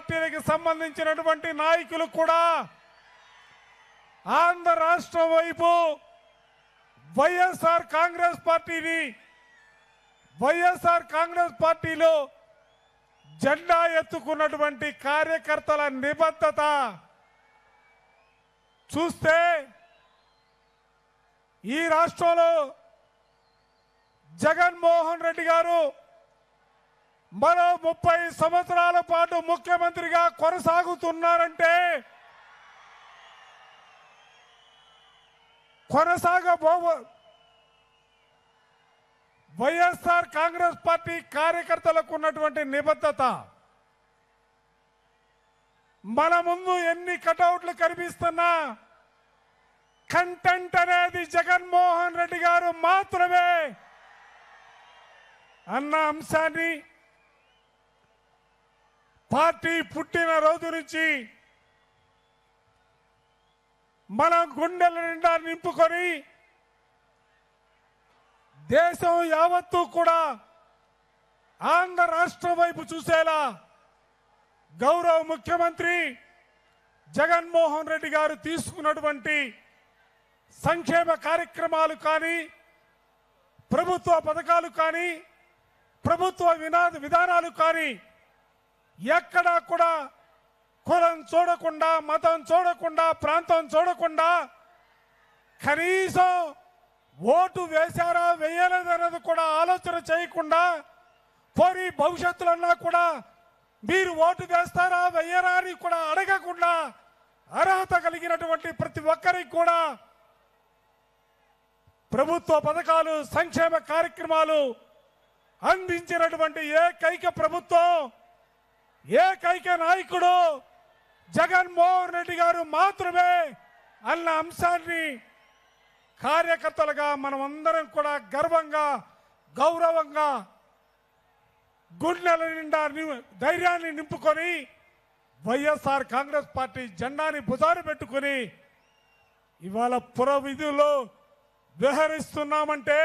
పార్టీలకు సంబంధించినటువంటి నాయకులు కూడా ఆంధ్ర రాష్ట్రం వైపు వైఎస్ఆర్ కాంగ్రెస్ పార్టీని వైఎస్ఆర్ కాంగ్రెస్ పార్టీలో జెండా ఎత్తుకున్నటువంటి కార్యకర్తల నిబద్ధత చూస్తే ఈ రాష్ట్రంలో జగన్మోహన్ రెడ్డి గారు మరో ముప్పై సంవత్సరాల పాటు ముఖ్యమంత్రిగా కొనసాగుతున్నారంటే కొనసాగబో వైఎస్ఆర్ కాంగ్రెస్ పార్టీ కార్యకర్తలకు ఉన్నటువంటి నిబద్ధత. మన ముందు ఎన్ని కటౌట్లు కనిపిస్తున్నా కంటెంట్ అనేది జగన్మోహన్ రెడ్డి గారు మాత్రమే అన్న అంశాన్ని పార్టీ పుట్టిన రోజు నుంచి మనం గుండెల నిండా నింపుకొని దేశం యావత్తూ కూడా ఆంధ్ర రాష్ట్రం వైపు చూసేలా గౌరవ ముఖ్యమంత్రి జగన్మోహన్ రెడ్డి గారు తీసుకున్నటువంటి సంక్షేమ కార్యక్రమాలు కానీ ప్రభుత్వ పథకాలు కానీ ప్రభుత్వ వినాద విధానాలు కానీ ఎక్కడా కూడా కులం చూడకుండా మతం చూడకుండా ప్రాంతం చూడకుండా కనీసం ఓటు వేశారా వేయలేదన్నది కూడా ఆలోచన చేయకుండా పోనీ భవిష్యత్తులన్నా కూడా మీరు ఓటు వేస్తారా వేయరా అని కూడా అడగకుండా అర్హత కలిగినటువంటి ప్రతి ఒక్కరికి కూడా ప్రభుత్వ పథకాలు సంక్షేమ కార్యక్రమాలు అందించినటువంటి ఏకైక ప్రభుత్వం ఏకైక నాయకుడు జగన్మోహన్ రెడ్డి గారు మాత్రమే అన్న అంశాన్ని కార్యకర్తలుగా మనం అందరం కూడా గర్వంగా గౌరవంగా గుండెల నిండా ని- ధైర్యాన్ని నింపుకొని వైఎస్ఆర్ కాంగ్రెస్ పార్టీ జెండాని భుజాన్ని పెట్టుకొని ఇవాళ పురవిధుల్లో విహరిస్తున్నామంటే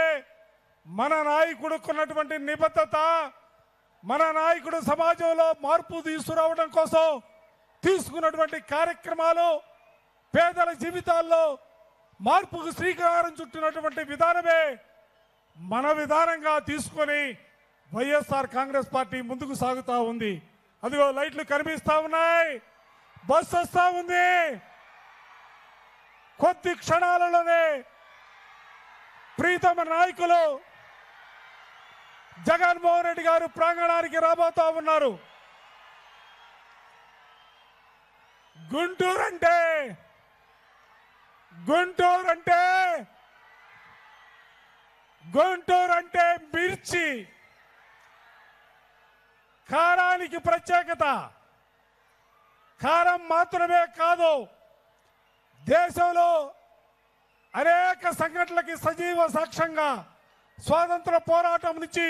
మన నాయకుడుకున్నటువంటి నిబద్ధత మన నాయకుడు సమాజంలో మార్పు తీసుకురావడం కోసం తీసుకున్నటువంటి కార్యక్రమాలు పేదల జీవితాల్లో మార్పుకు శ్రీకారం చుట్టినటువంటి విధానమే మన విధానంగా తీసుకొని వైఎస్ఆర్ కాంగ్రెస్ పార్టీ ముందుకు సాగుతా ఉంది. అదిగో లైట్లు కనిపిస్తా ఉన్నాయి. బస్ వస్తా ఉంది. కొద్ది క్షణాలలోనే ప్రీతమ నాయకులు జగన్మోహన్ రెడ్డి గారు ప్రాంగణానికి రాబోతా ఉన్నారు. గుంటూరు అంటే గుంటూరు అంటే గుంటూరు అంటే మిర్చి. కారానికి ప్రత్యేకత. కారం మాత్రమే కాదు దేశంలో అనేక సంఘటనలకి సజీవ సాక్ష్యంగా స్వాతంత్ర పోరాటం నుంచి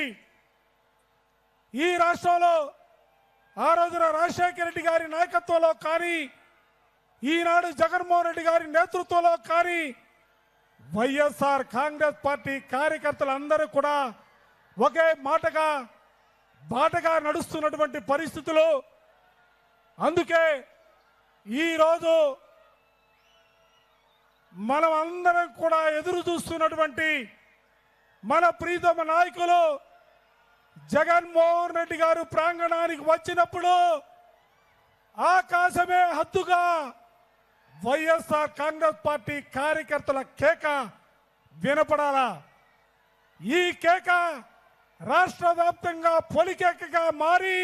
ఈ రాష్ట్రంలో ఆ రోజున రాజశేఖర రెడ్డి గారి నాయకత్వంలో కానీ ఈనాడు జగన్మోహన్ రెడ్డి గారి నేతృత్వంలో కానీ వైఎస్ఆర్ కాంగ్రెస్ పార్టీ కార్యకర్తలందరూ కూడా ఒకే మాటగా బాటగా నడుస్తున్నటువంటి పరిస్థితులు. అందుకే ఈరోజు మనం అందరం కూడా ఎదురు చూస్తున్నటువంటి మన ప్రీతమ నాయకులు జగన్మోహన్ రెడ్డి గారు ప్రాంగణానికి వచ్చినప్పుడు ఆకాశమే హద్దుగా వైఎస్ఆర్ కాంగ్రెస్ పార్టీ కార్యకర్తల కేక వినపడాలా? ఈ కేక రాష్ట్ర వ్యాప్తంగా పొలికేకగా మారి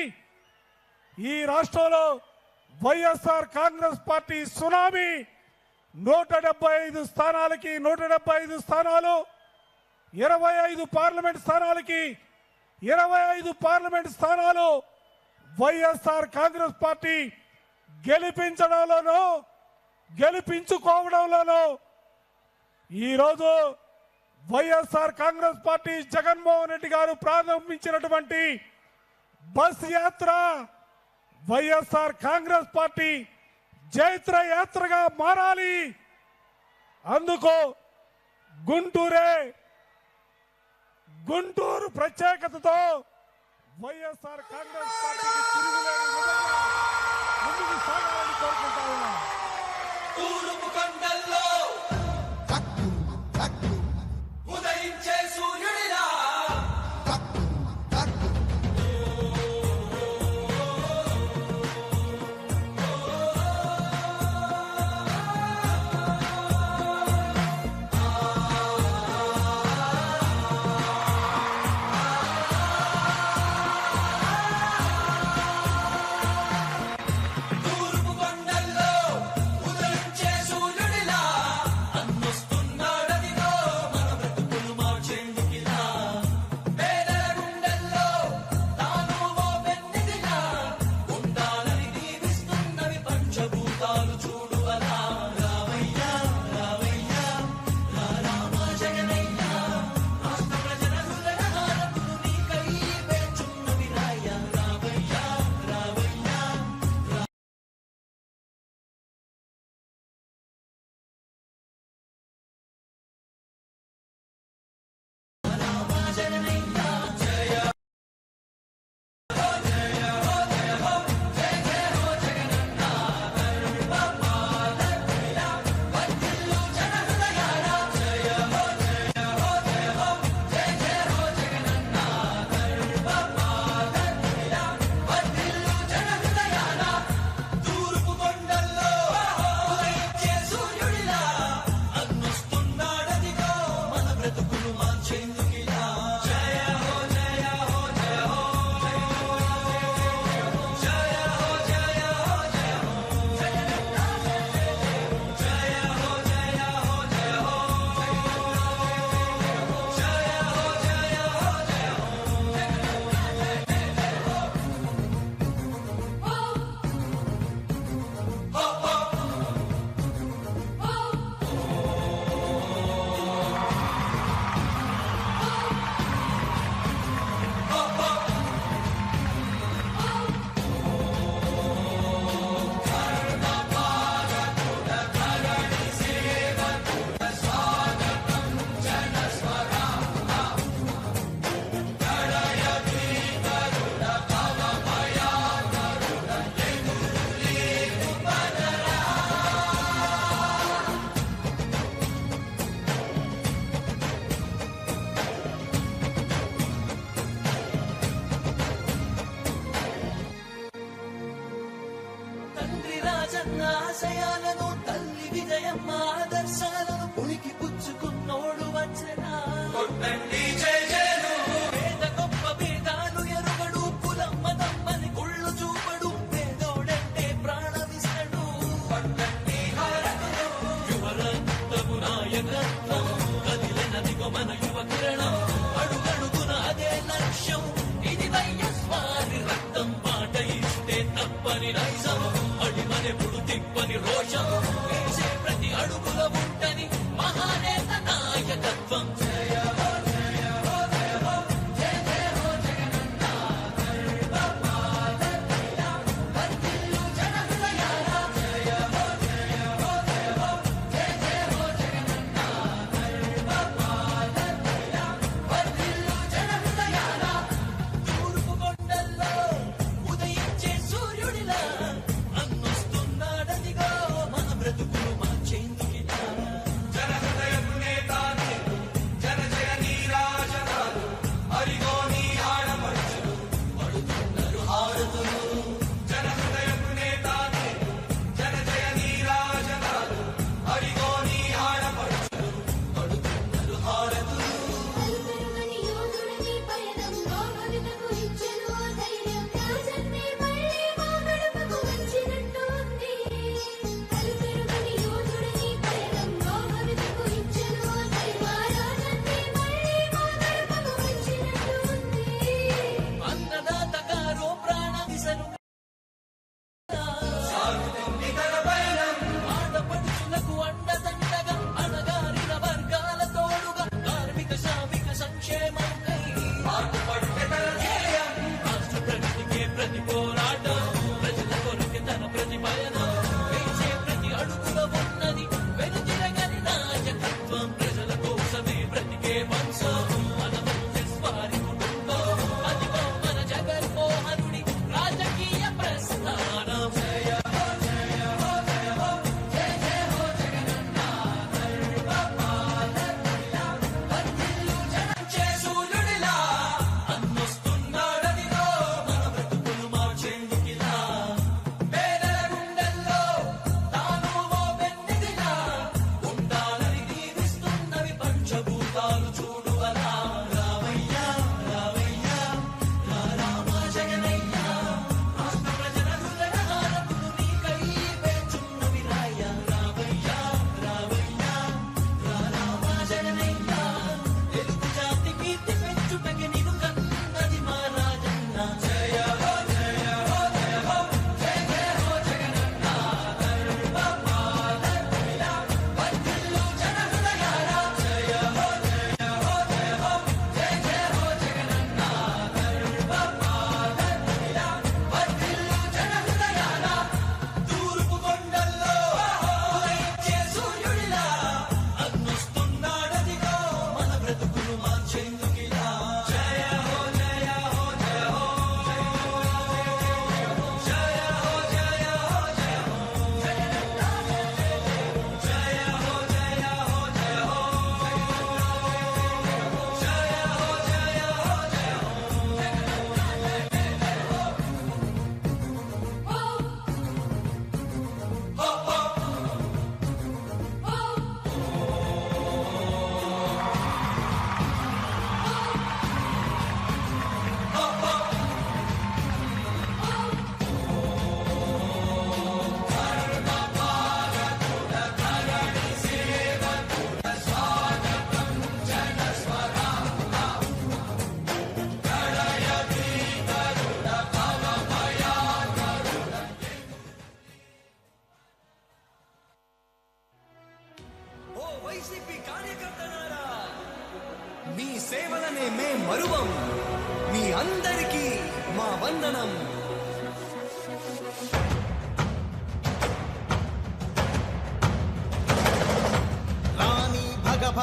ఈ రాష్ట్రంలో వైఎస్ఆర్ కాంగ్రెస్ పార్టీ సునామీ నూట డెబ్బై ఐదు స్థానాలకి నూట డెబ్బై ఐదు స్థానాలు ఇరవై ఐదు పార్లమెంట్ స్థానాలకి ఇరవై ఐదు పార్లమెంట్ స్థానాలు వైఎస్ఆర్ కాంగ్రెస్ పార్టీ గెలిపించడంలోనూ గెలిపించుకోవడంలోనూ ఈరోజు వైఎస్ఆర్ కాంగ్రెస్ పార్టీ జగన్మోహన్ రెడ్డి గారు ప్రారంభించినటువంటి బస్ యాత్ర వైఎస్ఆర్ కాంగ్రెస్ పార్టీ జైత్ర యాత్రగా మారాలి. అందుకు గుంటూరే గుంటూరు ప్రత్యేకతతో వైఎస్ఆర్ కాంగ్రెస్ పార్టీకి తిరుగులేని విధంగా ముందుకు సాగాలని కోరుకుంటా ఉన్నాం.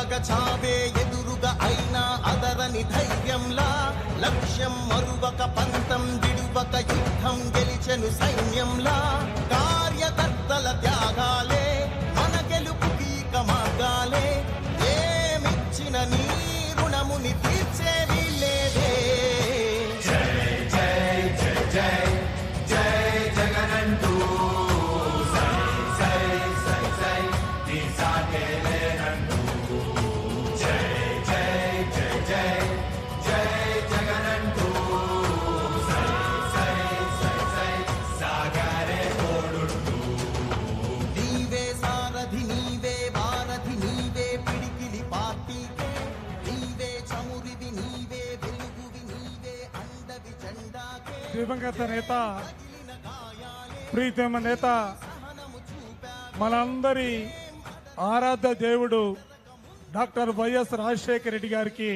పగ చావే ఎదురుగా అయినా అదరని ధైర్యంలా లక్ష్యం మరువక పంతం విడువక యుద్ధం గెలిచెను సైన్యంలా కార్యకర్తల త్యాగాలే మన గెలుపు కీక మార్గాలే ఏమిచ్చిన నీ రుణముని తీర్చే దివంగత నేత ప్రీతమ నేత మనందరి ఆరాధ్య దేవుడు డాక్టర్ వైఎస్ రాజశేఖర రెడ్డి గారికి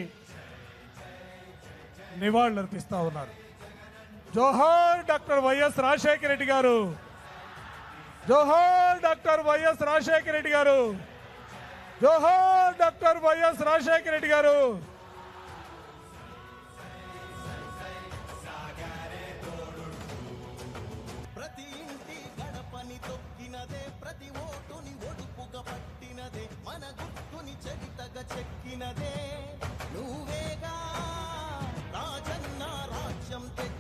నివాళులర్పిస్తా ఉన్నారు. జోహార్ డాక్టర్ వైఎస్ రాజశేఖర రెడ్డి గారు! జోహార్ డాక్టర్ వైఎస్ రాజశేఖర రెడ్డి గారు! జోహార్ డాక్టర్ వైఎస్ రాజశేఖర రెడ్డి గారు! ప్రతి ఓటుని ఒడుపుగా పట్టినదే మన గుర్తుని చరితగా చెక్కినదే. నువ్వేగా